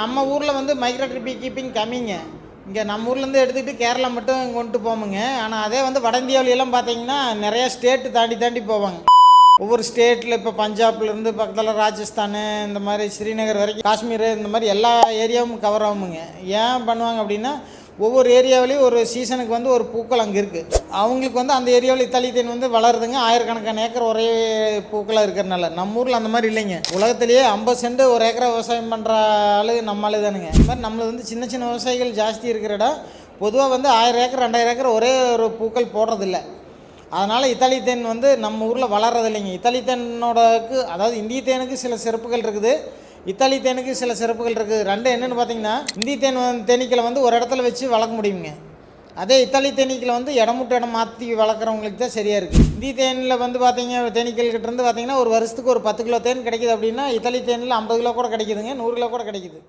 நம்ம ஊரில் வந்து மைக்ரேட்டரி பீ கீப்பிங் கம்மிங்க. இங்கே நம்ம ஊர்லேருந்து எடுத்துக்கிட்டு கேரளா மட்டும் கொண்டு போமுங்க ஆனால் அதே வந்து வட இந்தியாவிலலாம் பார்த்தீங்கன்னா நிறையா ஸ்டேட்டு தாண்டி தாண்டி போவாங்க. ஒவ்வொரு ஸ்டேட்டில் இப்போ பஞ்சாப்லேருந்து பக்கத்தில் ராஜஸ்தான் இந்த மாதிரி ஸ்ரீநகர் வரைக்கும் காஷ்மீர் இந்த மாதிரி எல்லா ஏரியாவும் கவர் ஆகுங்க ஏன் பண்ணுவாங்க அப்படின்னா ஒவ்வொரு ஏரியாவிலையும் ஒரு சீசனுக்கு வந்து ஒரு பூக்கள் அங்கே இருக்குது அவங்களுக்கு வந்து அந்த ஏரியாவில் இத்தாலி தேன் வந்து வளருதுங்க. ஆயிரக்கணக்கான ஏக்கர் ஒரே பூக்களாக இருக்கிறனால நம்ம ஊரில் அந்த மாதிரி இல்லைங்க. உலகத்திலேயே ஐம்பது சென்ட் ஒரு ஏக்கரை விவசாயம் பண்ணுற ஆளு நம்ம ஆளு தானுங்க. இந்த மாதிரி நம்மளது வந்து சின்ன சின்ன விவசாயிகள் ஜாஸ்தி இருக்கிற இடம் பொதுவாக வந்து ஆயிரம் ஏக்கர் ரெண்டாயிரம் ஏக்கர் ஒரே ஒரு பூக்கள் போடுறதில்ல. அதனால் இத்தாலி தேன் வந்து நம்ம ஊரில் வளர்றது இல்லைங்க. இத்தாலி தேனோடக்கு அதாவது இந்திய தேனுக்கு சில சிறப்புகள் இருக்குது. இத்தாலி தேனுக்கு சில சிறப்புகள் இருக்குது ரெண்டு என்னென்னு பார்த்தீங்கன்னா இந்திய தேன் வந்து- தேனீக்களை வந்து ஒரு இடத்துல வச்சு வளர்க்க முடியுங்க. அதே இத்தாலி தேனீக்களை வந்து இடம் விட்டு இடம் மாற்றி வளர்க்குறவங்களுக்கு தான் சரியாக இருக்குது இந்திய தேனில் வந்து பார்த்தீங்க தேனீக்கள்கிட்ட இருந்து பார்த்தீங்கன்னா ஒரு வருஷத்துக்கு ஒரு பத்து கிலோ தேன் கிடைக்குது அப்படின்னா இத்தாலி தேனில் ஐம்பது கிலோ கூட கிடைக்குதுங்க. நூறு கிலோ கூட கிடைக்குது.